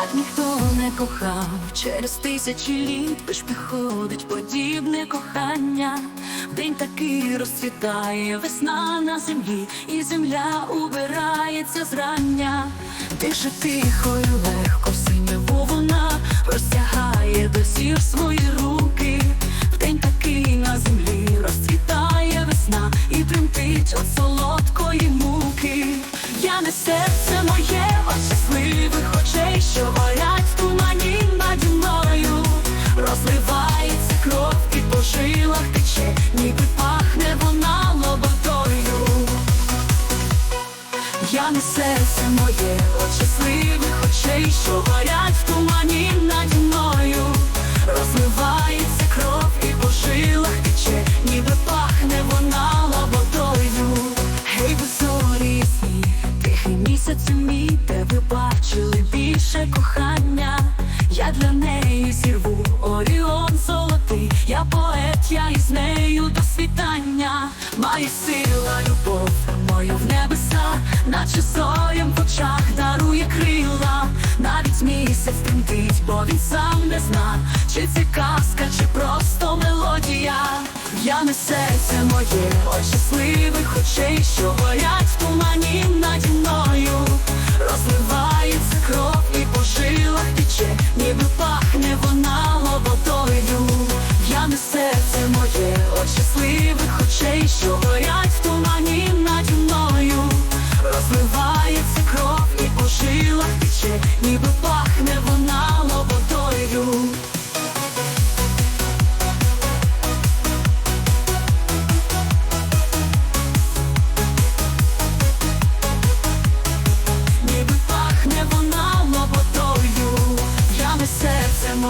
як ніхто не кохав, через тисячі літ лиш приходить подібне кохання. День такий розцвітає, весна на землі, і земля убирається зрання. Дише тихо і легко, в синеву вона простягає до зір свої руки. В день такий на землі розцвітає весна і тремтить от солодкої муки. Я не серце моє, от щасливих Я не серце моє, от щасливих очей, що горять в тумані наді мною. Розливається кров і по жилах тече, ніби пахне вона лободою. Гей, зорі ясні, тихий місяць мій, де ви бачили більше кохання. Я для неї зірву оріон золотий, я поет, я із нею до світання. Має сила, любов, наче зорям в очах дарує крила. Навіть місяць тремтить, бо він сам не зна, чи це казка, чи просто мелодія. Я не серце моє, от щасливих очей, що горять в тумані наді мною. Розливається кров і по жилах тече, ніби пахне вона лободою. Я не серце моє, от щасливих очей, що горять в тумані наді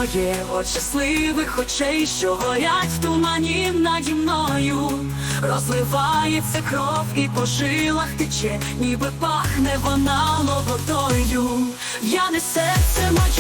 моє, от щасливих очей, що горять в тумані наді мною. Розливається кров і по жилах тече, ніби пахне вона ловотою. Я не серце моє.